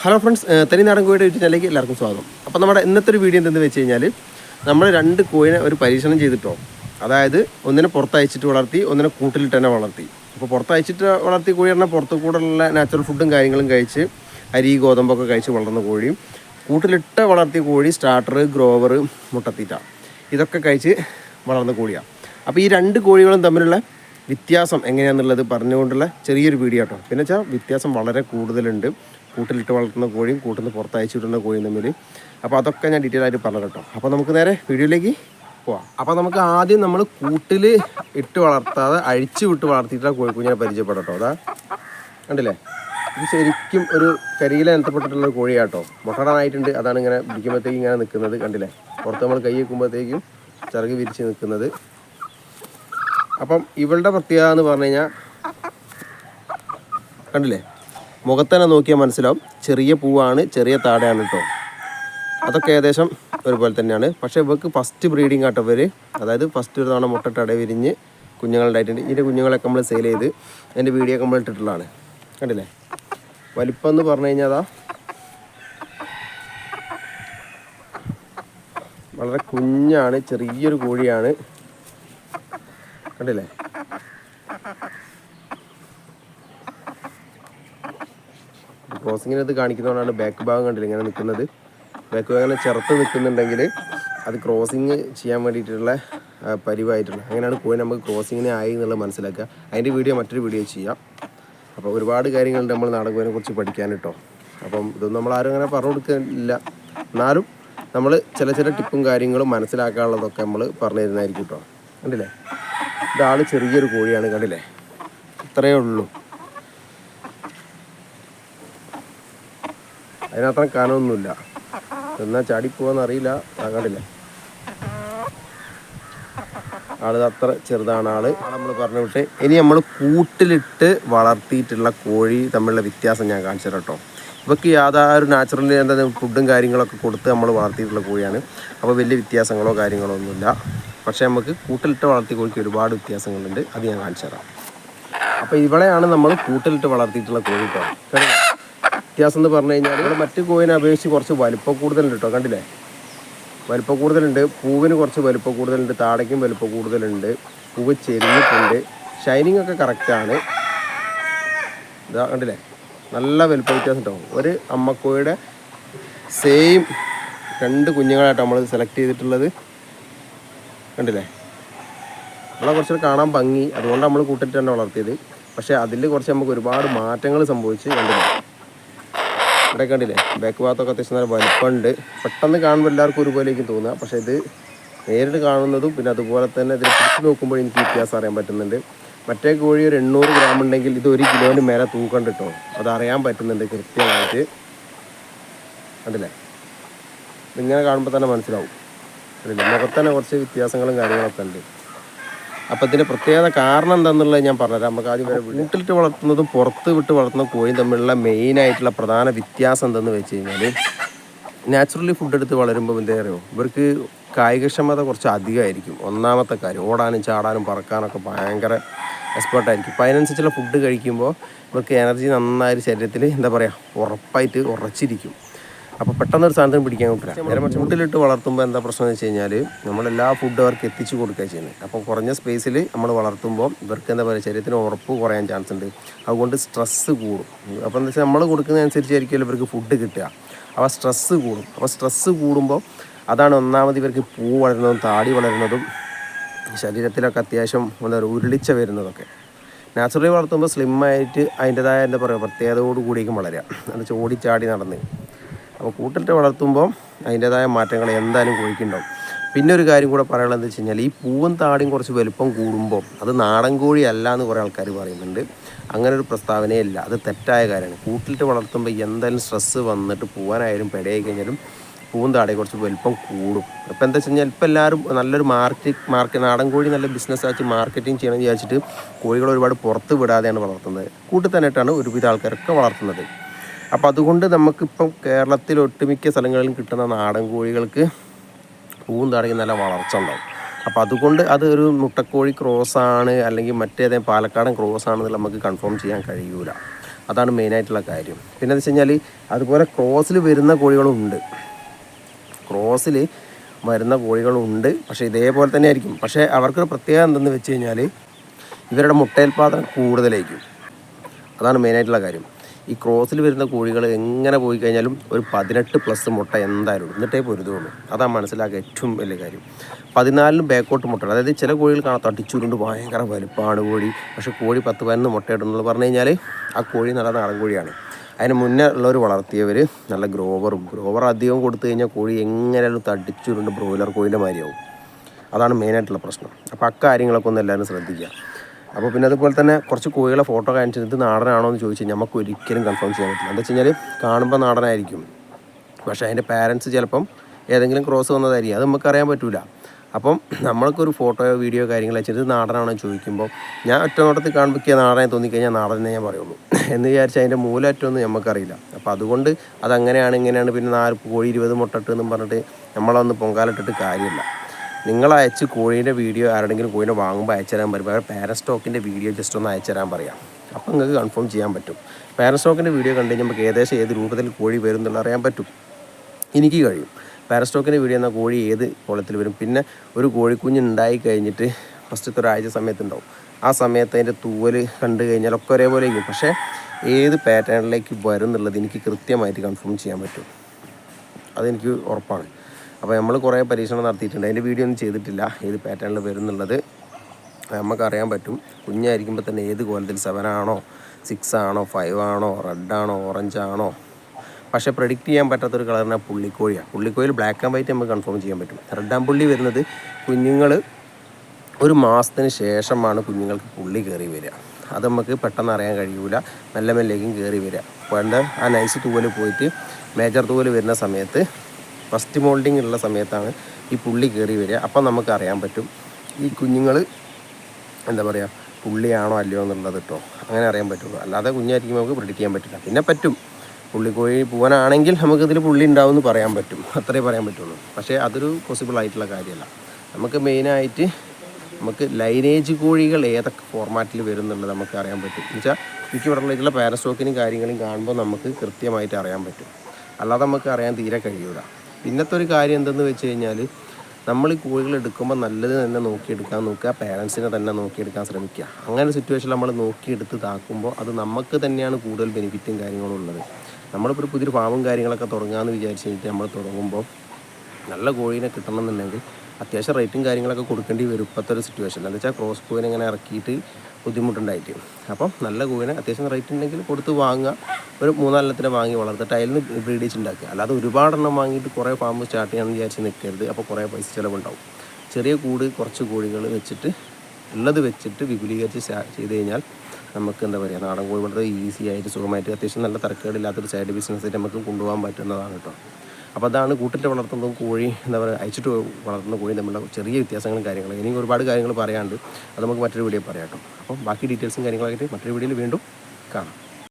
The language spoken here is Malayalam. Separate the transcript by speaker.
Speaker 1: ഹലോ ഫ്രണ്ട്സ് തനി നാടൻ കോഴിയുടെ ചാനലിലേക്ക് എല്ലാവർക്കും സ്വാഗതം. അപ്പോൾ നമ്മുടെ ഇന്നത്തെ ഒരു വീഡിയോ എന്തെന്ന് വെച്ച് കഴിഞ്ഞാൽ നമ്മൾ രണ്ട് കോഴിനെ ഒരു പരീക്ഷണം ചെയ്തിട്ടോ അതായത് ഒന്നിനെ പുറത്തയച്ചിട്ട് വളർത്തി ഒന്നിനെ കൂട്ടിലിട്ട് തന്നെ വളർത്തി. അപ്പോൾ പുറത്തയച്ചിട്ട് വളർത്തി കോഴി പറഞ്ഞാൽ പുറത്ത് കൂടെയുള്ള നാച്ചുറൽ ഫുഡും കാര്യങ്ങളും കഴിച്ച് അരി ഗോതമ്പൊക്കെ കഴിച്ച് വളർന്ന കോഴിയും കൂട്ടിലിട്ട് വളർത്തിയ കോഴി സ്റ്റാർട്ടർ ഗ്രോവർ മുട്ടത്തീറ്റ. ഇതൊക്കെ കഴിച്ച് വളർന്ന കോഴിയാണ് അപ്പോൾ ഈ രണ്ട് കോഴികളും തമ്മിലുള്ള വ്യത്യാസം എങ്ങനെയാണെന്നുള്ളത് പറഞ്ഞുകൊണ്ടുള്ള ചെറിയൊരു വീഡിയോ കേട്ടോ പിന്നെ വെച്ചാൽ വ്യത്യാസം വളരെ കൂടുതലുണ്ട്. കൂട്ടിലിട്ട് വളർത്തുന്ന കോഴിയും കൂട്ടിൽ നിന്ന് പുറത്തയച്ചു വിടുന്ന കോഴിയും തമ്മിൽ അപ്പോൾ അതൊക്കെ ഞാൻ ഡീറ്റെയിൽ ആയിട്ട് പറഞ്ഞു കേട്ടോ. അപ്പോൾ നമുക്ക് നേരെ വീഡിയോയിലേക്ക് പോവാം. അപ്പോൾ നമുക്ക് ആദ്യം നമ്മൾ കൂട്ടിൽ ഇട്ട് വളർത്താതെ അഴിച്ചു വിട്ട് വളർത്തിയിട്ടുള്ള കോഴിക്കുഞ്ഞിനെ പരിചയപ്പെടാം കേട്ടോ. അതാ കണ്ടില്ലേ? ഇത് ശരിക്കും ഒരു കരിയില ഒരു കോഴിയാട്ടോ. മുട്ടടാനായിട്ടുണ്ട് അതാണ് ഇങ്ങനെ പിടിക്കുമ്പോഴത്തേക്കും ഇങ്ങനെ നിൽക്കുന്നത്. കണ്ടില്ലേ? പുറത്ത് നമ്മൾ കൈ വെക്കുമ്പോഴത്തേക്കും ചിറക് വിരിച്ച് നിൽക്കുന്നത്. അപ്പം ഇവളുടെ പ്രത്യേകത എന്ന് പറഞ്ഞു കഴിഞ്ഞാൽ കണ്ടില്ലേ? മുഖത്തന്നെ നോക്കിയാൽ മനസ്സിലാവും. ചെറിയ പൂവാണ് ചെറിയ താടയാണ് കേട്ടോ അതൊക്കെ ഏകദേശം ഒരുപോലെ തന്നെയാണ്. പക്ഷേ ഇവർക്ക് ഫസ്റ്റ് ബ്രീഡിങ് ആട്ടോ ഇവർ അതായത് ഫസ്റ്റ് ഒരു തവണ മുട്ട തടയ വിരിഞ്ഞ് കുഞ്ഞുങ്ങളുണ്ടായിട്ടുണ്ട് ഇതിന്റെ കുഞ്ഞുങ്ങളൊക്കെ നമ്മൾ സെയിൽ ചെയ്ത് അതിന്റെ വീഡിയോ ഒക്കെ നമ്മൾ ഇട്ടിട്ടുള്ളതാണ്. കണ്ടില്ലേ? വലിപ്പം എന്ന് പറഞ്ഞു കഴിഞ്ഞാൽ അതാ. വളരെ കുഞ്ഞാണ് ചെറിയൊരു കോഴിയാണ്. കണ്ടില്ലേ? ക്രോസിങ്ങിനത് കാണിക്കുന്നതുകൊണ്ടാണ് ബാക്ക് ഭാഗം കണ്ടില്ല ഇങ്ങനെ നിൽക്കുന്നത്. ബാക്ക് ഭാഗം ഇങ്ങനെ ചെറുത്ത് നിൽക്കുന്നുണ്ടെങ്കിൽ അത് ക്രോസിങ് ചെയ്യാൻ വേണ്ടിയിട്ടുള്ള ആ, പരിവായിട്ടുള്ള അങ്ങനെയാണ് കോഴി നമുക്ക് ക്രോസിങ്ങിനെ ആയി എന്നുള്ളത് മനസ്സിലാക്കുക. അതിന്റെ വീഡിയോ മറ്റൊരു വീഡിയോ ചെയ്യാം. അപ്പോൾ ഒരുപാട് കാര്യങ്ങളുണ്ട് നമ്മൾ നാടൻ കോഴിനെ കുറിച്ച് പഠിക്കാൻ കേട്ടോ. അപ്പം ഇതൊന്നും നമ്മൾ ആരും അങ്ങനെ പറഞ്ഞു കൊടുക്കുന്നില്ല. എന്നാലും നമ്മൾ ചില ചില ടിപ്പും കാര്യങ്ങളും മനസ്സിലാക്കാനുള്ളതൊക്കെ നമ്മൾ പറഞ്ഞു തരുന്നതായിരിക്കും കേട്ടോ. കണ്ടില്ലേ? ഇതാൾ ചെറിയൊരു കോഴിയാണ് കണ്ടില്ലേ? ഇത്രയേ ഉള്ളൂ. അതിനത്ര കനമൊന്നുമില്ല. എന്നാ ചാടിപ്പോവാന്ന് അറിയില്ല. കണ്ടില്ലേ? ആൾ അത്ര ചെറുതാണ് ആൾ. നമ്മൾ പറഞ്ഞു വിട്ട് ഇനി നമ്മൾ കൂട്ടിലിട്ട് വളർത്തിയിട്ടുള്ള കോഴി തമ്മിലുള്ള വ്യത്യാസം ഞാൻ കാണിച്ചു കേട്ടോ. ഇവക്ക് യാതൊരു നാച്ചുറലി എന്താ ഫുഡും കാര്യങ്ങളൊക്കെ കൊടുത്ത് നമ്മൾ വളർത്തിയിട്ടുള്ള കോഴിയാണ്. അപ്പോൾ വലിയ വ്യത്യാസങ്ങളോ കാര്യങ്ങളോ ഒന്നുമില്ല. പക്ഷേ നമുക്ക് കൂട്ടിലിട്ട് വളർത്തിയ കോഴിക്ക് ഒരുപാട് വ്യത്യാസങ്ങളുണ്ട്. അത് ഞാൻ കാണിച്ചു തരാം. അപ്പോൾ ഇവളെയാണ് നമ്മൾ കൂട്ടിലിട്ട് വളർത്തിയിട്ടുള്ള കോഴി കേട്ടോ? വ്യത്യാസം എന്ന് പറഞ്ഞു കഴിഞ്ഞാൽ ഇവിടെ മറ്റു കോവിനെ അപേക്ഷിച്ച് കുറച്ച് വലിപ്പം കൂടുതലുണ്ട് കേട്ടോ കണ്ടില്ലേ? വലിപ്പം കൂടുതലുണ്ട് പൂവിന് കുറച്ച് വലിപ്പം കൂടുതലുണ്ട് താടയ്ക്കും വലിപ്പം കൂടുതലുണ്ട് പൂവ് ചെരിഞ്ഞിട്ടുണ്ട് ഷൈനിങ് ഒക്കെ കറക്റ്റാണ് ഇതാ കണ്ടില്ലേ? നല്ല വലിപ്പ വ്യത്യാസം ഉണ്ടാവും ഒരു അമ്മക്കോയുടെ സെയിം രണ്ട് കുഞ്ഞുങ്ങളായിട്ട് നമ്മൾ സെലക്ട് ചെയ്തിട്ടുള്ളത്. കണ്ടില്ലേ? നമ്മളെ കുറച്ച് കാണാൻ ഭംഗി അതുകൊണ്ട് നമ്മൾ കൂട്ടിട്ട് തന്നെ വളർത്തിയത്. പക്ഷേ അതിൽ കുറച്ച് നമുക്ക് ഒരുപാട് മാറ്റങ്ങൾ സംഭവിച്ച് കണ്ടില്ലേ? ഇവിടെ കണ്ടില്ലേ? ബാക്ക് ഭാഗത്തൊക്കെ അത്യാവശ്യം നല്ല വലിപ്പമുണ്ട്. പെട്ടെന്ന് കാണുമ്പോൾ എല്ലാവർക്കും ഒരുപോലെയായിരിക്കും തോന്നുക. പക്ഷേ ഇത് നേരിട്ട് കാണുന്നതും പിന്നെ അതുപോലെ തന്നെ ഇതിൽ പിടിച്ച് നോക്കുമ്പോൾ എനിക്ക് വ്യത്യാസം അറിയാൻ പറ്റുന്നുണ്ട്. മറ്റേ കോഴി ഒരു എണ്ണൂറ് ഗ്രാം ഉണ്ടെങ്കിൽ ഇത് ഒരു കിലോന് മേലെ തൂക്കണ്ട് കിട്ടും. അതറിയാൻ പറ്റുന്നുണ്ട് കൃത്യമായിട്ട്. കണ്ടില്ലേ? ഇതിങ്ങനെ കാണുമ്പോൾ തന്നെ മനസ്സിലാവും. മുഖത്തന്നെ കുറച്ച് വ്യത്യാസങ്ങളും കാര്യങ്ങളൊക്കെ ഉണ്ട്. അപ്പോൾ ഇതിന്റെ പ്രത്യേകത കാരണം എന്താണെന്നുള്ളത് ഞാൻ പറഞ്ഞുതരാം. നമുക്ക് ആദ്യം വരെ വീട്ടിലിട്ട് വളർത്തുന്നതും പുറത്ത് വിട്ട് വളർത്തുന്ന കോഴിയും തമ്മിലുള്ള മെയിൻ ആയിട്ടുള്ള പ്രധാന വ്യത്യാസം എന്തെന്ന് വെച്ച് കഴിഞ്ഞാൽ നാച്ചുറലി ഫുഡ് എടുത്ത് വളരുമ്പോൾ എന്താ അറിയോ? ഇവർക്ക് കായികക്ഷമത കുറച്ച് അധികമായിരിക്കും. ഒന്നാമത്തെ കാര്യം ഓടാനും ചാടാനും പറക്കാനൊക്കെ ഭയങ്കര എക്സ്പേർട്ടായിരിക്കും അപ്പോൾ അതിനനുസരിച്ചുള്ള ഫുഡ് കഴിക്കുമ്പോൾ ഇവർക്ക് എനർജി നന്നായി ശരീരത്തിൽ എന്താ പറയുക ഉറപ്പായിട്ട് ഉറച്ചിരിക്കും. അപ്പോൾ പെട്ടെന്ന് ഒരു സാധനം പിടിക്കാൻ മറിച്ച് മുട്ടിലിട്ട് വളർത്തുമ്പോൾ എന്താ പ്രശ്നം എന്ന് വെച്ച് കഴിഞ്ഞാൽ നമ്മളെല്ലാ ഫുഡ് അവർക്ക് എത്തിച്ചു കൊടുക്കുക ചെയ്യുന്നത്. അപ്പോൾ കുറഞ്ഞ സ്പേസിൽ നമ്മൾ വളർത്തുമ്പോൾ ഇവർക്ക് എന്താ പറയുക ശരീരത്തിന് ഉറപ്പ് കുറയാൻ ചാൻസ് ഉണ്ട്. അതുകൊണ്ട് സ്ട്രെസ്സ് കൂടും. അപ്പോൾ എന്താ വെച്ചാൽ നമ്മൾ കൊടുക്കുന്നതനുസരിച്ചായിരിക്കുമല്ലോ ഇവർക്ക് ഫുഡ് കിട്ടുക. അപ്പോൾ സ്ട്രെസ്സ് കൂടും. അപ്പോൾ സ്ട്രെസ്സ് കൂടുമ്പോൾ അതാണ് ഒന്നാമത് ഇവർക്ക് പൂ വളരുന്നതും താടി വളരുന്നതും ശരീരത്തിലൊക്കെ അത്യാവശ്യം എന്താ പറയുക ഉരുളിച്ച വരുന്നതൊക്കെ. നാച്ചുറലി വളർത്തുമ്പോൾ സ്ലിമ്മായിട്ട് അതിന്റെതായ എന്താ പറയുക പ്രത്യേകതയോട് കൂടിയേക്കും വളരുക. എന്ന് വെച്ചാൽ ഓടിച്ചാടി നടന്ന്. അപ്പോൾ കൂട്ടിട്ട് വളർത്തുമ്പോൾ അതിന്റെതായ മാറ്റങ്ങൾ എന്തായാലും കോഴിക്കുണ്ടാവും. പിന്നെ ഒരു കാര്യം കൂടെ പറയാനുള്ളത് എന്താ വെച്ച് കഴിഞ്ഞാൽ ഈ പൂവും താടിയും കുറച്ച് വലുപ്പം കൂടുമ്പോൾ അത് നാടൻ കോഴി അല്ല എന്ന് കുറേ ആൾക്കാർ പറയുന്നുണ്ട്. അങ്ങനെ ഒരു പ്രസ്താവനയില്ല. അത് തെറ്റായ കാര്യമാണ്. കൂട്ടിലിട്ട് വളർത്തുമ്പോൾ എന്തായാലും സ്ട്രെസ്സ് വന്നിട്ട് പോകാനായാലും പെടയായി കഴിഞ്ഞാലും പൂവും കുറച്ച് വലുപ്പം കൂടും. അപ്പോൾ എന്താ വെച്ച് കഴിഞ്ഞാൽ ഇപ്പോൾ എല്ലാവരും നല്ലൊരു മാർക്കറ്റ് മാർക്കറ്റ് നാടൻ കോഴി നല്ല ബിസിനസ് ആക്കി മാർക്കറ്റിംഗ് ചെയ്യണമെന്ന് വിചാരിച്ചിട്ട് കോഴികൾ ഒരുപാട് പുറത്ത് വിടാതെയാണ് വളർത്തുന്നത്. കൂട്ടിൽ തന്നെയായിട്ടാണ് ഒരുവിധ ആൾക്കാരൊക്കെ വളർത്തുന്നത്. അപ്പോൾ അതുകൊണ്ട് നമുക്കിപ്പം കേരളത്തിൽ ഒട്ടുമിക്ക സ്ഥലങ്ങളിലും കിട്ടുന്ന നാടൻ കോഴികൾക്ക് പൂന്താണെങ്കിൽ നല്ല വളർച്ച ഉണ്ടാവും. അപ്പോൾ അതുകൊണ്ട് അത് ഒരു മുട്ടക്കോഴി ക്രോസ് ആണ് അല്ലെങ്കിൽ മറ്റേതേ പാലക്കാടൻ ക്രോസ് ആണെന്ന് നമുക്ക് കൺഫേം ചെയ്യാൻ കഴിയൂല. അതാണ് മെയിനായിട്ടുള്ള കാര്യം. പിന്നെ എന്ന് വെച്ച് കഴിഞ്ഞാൽ അതുപോലെ ക്രോസിൽ വരുന്ന കോഴികളുണ്ട്. ക്രോസിൽ വരുന്ന കോഴികളുണ്ട്. പക്ഷേ ഇതേപോലെ തന്നെ ആയിരിക്കും. പക്ഷേ അവർക്കൊരു പ്രത്യേകത എന്തെന്ന് വെച്ച് കഴിഞ്ഞാൽ ഇവരുടെ മുട്ടയുൽപാദനം കൂടുതലായിരിക്കും. അതാണ് മെയിനായിട്ടുള്ള കാര്യം. ഈ ക്രോസിൽ വരുന്ന കോഴികൾ എങ്ങനെ പോയി കഴിഞ്ഞാലും ഒരു പതിനെട്ട് പ്ലസ് മുട്ട എന്തായാലും. എന്നിട്ടേ പൊരുതുള്ളൂ. അതാണ് മനസ്സിലാക്കുക ഏറ്റവും വലിയ കാര്യം. പതിനാലിലും ബാക്കോട്ട് മുട്ട അതായത് ചില കോഴികൾ കാണാം തട്ടിച്ചുരുണ്ട് ഭയങ്കര വലുപ്പമാണ് കോഴി. പക്ഷേ കോഴി പത്ത് പതിനൊന്ന് മുട്ട ഇടുന്നത് പറഞ്ഞു കഴിഞ്ഞാൽ ആ കോഴി നല്ല നാടൻ കോഴിയാണ്. അതിന് മുന്നേ ഉള്ളവർ വളർത്തിയവർ നല്ല ഗ്രോവറും ഗ്രോവർ അധികം കൊടുത്തു കഴിഞ്ഞാൽ കോഴി എങ്ങനെയാലും തടിച്ചുരുണ്ട് ബ്രോയിലർ കോഴിന്റെ മാതിരിയാവും അതാണ് മെയിനായിട്ടുള്ള പ്രശ്നം. അപ്പോൾ അക്കാര്യങ്ങളൊക്കെ ഒന്ന് എല്ലാവരും ശ്രദ്ധിക്കുക. അപ്പോൾ പിന്നെ അതുപോലെ തന്നെ കുറച്ച് കോഴികളെ ഫോട്ടോ കാണിച്ചിട്ട് ഇത് നാടനാണോ എന്ന് ചോദിച്ചാൽ നമുക്ക് ഒരിക്കലും കൺഫേം ചെയ്യാൻ പറ്റില്ല. എന്താ വെച്ച് കഴിഞ്ഞാൽ കാണുമ്പോൾ നാടനായിരിക്കും. പക്ഷേ അതിന്റെ പാരൻസ് ചിലപ്പം ഏതെങ്കിലും ക്രോസ് വന്നതായിരിക്കും. അത് നമുക്ക് അറിയാൻ പറ്റില്ല അപ്പം നമ്മൾക്കൊരു ഫോട്ടോയോ വീഡിയോ കാര്യങ്ങൾ വെച്ചിട്ട് നാടനാണോ ചോദിക്കുമ്പോൾ ഞാൻ ഒറ്റ നോട്ടത്തിൽ കാണുമ്പോൾ നാടനെ തോന്നിക്കഴിഞ്ഞാൽ നാടനെ ഞാൻ പറയുള്ളൂ. എന്ന് വിചാരിച്ചാൽ അതിന്റെ മൂലറ്റൊന്നും നമുക്കറിയില്ല. അപ്പോൾ അതുകൊണ്ട് അതങ്ങനെയാണ് ഇങ്ങനെയാണ് പിന്നെ നാല് കോഴി ഇരുപത് മുട്ടട്ട് എന്നും പറഞ്ഞിട്ട് നമ്മളൊന്ന് പൊങ്കാലിട്ടിട്ട് കാര്യമില്ല. നിങ്ങൾ അയച്ച് കോഴീന്റെ വീഡിയോ ആരുടെങ്കിലും കോഴീനെ വാങ്ങുമ്പോൾ അയച്ചു തരാൻ പറ്റും. അവരുടെ പാരൻ സ്റ്റോക്കിന്റെ വീഡിയോ ജസ്റ്റ് ഒന്ന് അയച്ചു തരാൻ പറയാം. അപ്പോൾ നിങ്ങൾക്ക് കൺഫേം ചെയ്യാൻ പറ്റും. പാരൻ സ്റ്റോക്കിന്റെ വീഡിയോ കണ്ടു കഴിഞ്ഞാൽ നമുക്ക് ഏകദേശം ഏത് രൂപത്തിൽ കോഴി വരും എന്നുള്ള അറിയാൻ പറ്റും. എനിക്ക് കഴിയും. പാരസ്റ്റോക്കിന്റെ വീഡിയോ എന്നാൽ കോഴി ഏത് കുളത്തിൽ വരും. പിന്നെ ഒരു കോഴിക്കുഞ്ഞ് ഉണ്ടായി കഴിഞ്ഞിട്ട് ഫസ്റ്റത്തെ ഒരാഴ്ച സമയത്തുണ്ടാവും. ആ സമയത്ത് അതിന്റെ തൂവൽ കണ്ടു കഴിഞ്ഞാൽ ഒക്കെ ഒരേപോലെ ഇരിക്കും. പക്ഷേ ഏത് പാറ്റേണിലേക്ക് വരും എന്നുള്ളത് എനിക്ക് കൃത്യമായിട്ട് കൺഫേം ചെയ്യാൻ പറ്റും. അതെനിക്ക് ഉറപ്പാണ്. അപ്പോൾ നമ്മൾ കുറേ പരീക്ഷണം നടത്തിയിട്ടുണ്ട്. അതിന്റെ വീഡിയോ ഒന്നും ചെയ്തിട്ടില്ല. ഏത് പാറ്റേണിൽ വരുന്നുള്ളത് നമുക്കറിയാൻ പറ്റും. കുഞ്ഞായിരിക്കുമ്പോൾ തന്നെ ഏത് കോലത്തിൽ സെവൻ ആണോ സിക്സ് ആണോ ഫൈവ് ആണോ റെഡ് ആണോ ഓറഞ്ച് ആണോ? പക്ഷേ പ്രഡിക്റ്റ് ചെയ്യാൻ പറ്റാത്തൊരു കളറിനാണ് പുള്ളിക്കോഴിയാണ്. പുള്ളിക്കോയിൽ ബ്ലാക്ക് ആൻഡ് വൈറ്റ് നമുക്ക് കൺഫേം ചെയ്യാൻ പറ്റും. റെഡ് ആൻഡ് പുള്ളി വരുന്നത് കുഞ്ഞുങ്ങൾ ഒരു മാസത്തിന് ശേഷമാണ് കുഞ്ഞുങ്ങൾക്ക് പുള്ളി കയറി വരിക. അത് നമുക്ക് പെട്ടെന്ന് അറിയാൻ കഴിയൂല. മെല്ലെ മെല്ലേക്കും കയറി വരിക. പണ്ട് ആ നൈസ് തൂവൽ പോയിട്ട് മേജർ തൂവൽ വരുന്ന സമയത്ത് ഫസ്റ്റ് മോൾഡിംഗ് ഉള്ള സമയത്താണ് ഈ പുള്ളി കയറി വരിക. അപ്പം നമുക്ക് അറിയാൻ പറ്റും ഈ കുഞ്ഞുങ്ങൾ എന്താ പറയുക പുള്ളിയാണോ അല്ലയോ എന്നുള്ളത് കേട്ടോ അങ്ങനെ അറിയാൻ പറ്റുള്ളൂ. അല്ലാതെ കുഞ്ഞായിരിക്കും നമുക്ക് പ്രിഡിക്റ്റ് ചെയ്യാൻ പറ്റില്ല. പിന്നെ പറ്റും. പുള്ളിക്കോഴി പോകാനാണെങ്കിൽ നമുക്കിതിൽ പുള്ളി ഉണ്ടാവും എന്ന് പറയാൻ പറ്റും. അത്രേ പറയാൻ പറ്റുള്ളൂ. പക്ഷേ അതൊരു പോസിബിൾ ആയിട്ടുള്ള കാര്യമല്ല. നമുക്ക് മെയിനായിട്ട് നമുക്ക് ലൈനേജ് കോഴികൾ ഏതൊക്കെ ഫോർമാറ്റിൽ വരും എന്നുള്ളത് നമുക്ക് അറിയാൻ പറ്റും. എന്ന് വെച്ചാൽ എനിക്ക് പറഞ്ഞിട്ടുള്ള പാരസ്റ്റോക്കിനും കാര്യങ്ങളും കാണുമ്പോൾ നമുക്ക് കൃത്യമായിട്ട് അറിയാൻ പറ്റും. അല്ലാതെ നമുക്ക് അറിയാൻ തീരെ കഴിയൂല. പിന്നത്തെ ഒരു കാര്യം എന്തെന്ന് വെച്ച് കഴിഞ്ഞാൽ നമ്മൾ ഈ കോഴികൾ എടുക്കുമ്പോൾ നല്ലത് തന്നെ നോക്കിയെടുക്കാൻ നോക്കുക പേരൻസിനെ തന്നെ നോക്കിയെടുക്കാൻ ശ്രമിക്കുക. അങ്ങനെ സിറ്റുവേഷൻ നമ്മൾ നോക്കിയെടുത്ത് താക്കുമ്പോൾ അത് നമുക്ക് തന്നെയാണ് കൂടുതൽ ബെനിഫിറ്റും കാര്യങ്ങളും ഉള്ളത്. നമ്മളിപ്പോൾ ഒരു പുതിയൊരു ഫാമും കാര്യങ്ങളൊക്കെ തുടങ്ങാമെന്ന് വിചാരിച്ച് കഴിഞ്ഞിട്ട് നമ്മൾ തുടങ്ങുമ്പോൾ നല്ല കോഴീനെ കിട്ടണമെന്നുണ്ടെങ്കിൽ അത്യാവശ്യം റേറ്റും കാര്യങ്ങളൊക്കെ കൊടുക്കേണ്ടി വരും ഇപ്പോഴത്തെ ഒരു സിറ്റുവേഷൻ എന്താ വെച്ചാൽ ക്രോസ് കൂവിനെ ഇങ്ങനെ ഇറക്കിയിട്ട് ബുദ്ധിമുട്ടുണ്ടായിട്ട്. അപ്പം നല്ല കൂവിനെ അത്യാവശ്യം റേറ്റ് ഉണ്ടെങ്കിൽ കൊടുത്ത് വാങ്ങുക. ഒരു മൂന്നാലെണ്ണത്തിനെ വാങ്ങി വളർത്തിട്ട് അതിൽ നിന്ന് ബ്രീഡേജ് ഉണ്ടാക്കുക അല്ലാതെ ഒരുപാടെണ്ണം വാങ്ങിയിട്ട് കുറേ ഫാം സ്റ്റാർട്ട് ചെയ്യാമെന്ന് വിചാരിച്ച് നിൽക്കരുത് അപ്പോൾ കുറേ പൈസ ചിലവുണ്ടാവും. ചെറിയ കൂട് കുറച്ച് കോഴികൾ വെച്ചിട്ട് ഉള്ളത് വെച്ചിട്ട് വിപുലീകരിച്ച് ചെയ്ത് കഴിഞ്ഞാൽ നമുക്ക് എന്താ പറയുക നാടൻ കോഴി വളരെ ഈസി ആയിട്ട് സുഖമായിട്ട് അത്യാവശ്യം നല്ല തരക്കേടില്ലാത്തൊരു സൈഡ് ബിസിനസ്സായിട്ട് നമുക്ക് കൊണ്ടുപോകാൻ പറ്റുന്നതാണ് കേട്ടോ അപ്പോൾ അതാണ് കൂട്ടിട്ട് വളർത്തുന്നതും കോഴി എന്താ പറയുക അയച്ചിട്ട് വളർത്തുന്ന കോഴി തമ്മിലുള്ള ചെറിയ വ്യത്യാസങ്ങളും കാര്യങ്ങളും. ഇനി ഒരുപാട് കാര്യങ്ങൾ പറയാണ്ട് അത് നമുക്ക് മറ്റൊരു വീഡിയോ പറയാം കേട്ടോ. അപ്പം ബാക്കി ഡീറ്റെയിൽസും കാര്യങ്ങളൊക്കെ മറ്റൊരു വീഡിയോയിൽ വീണ്ടും കാണാം.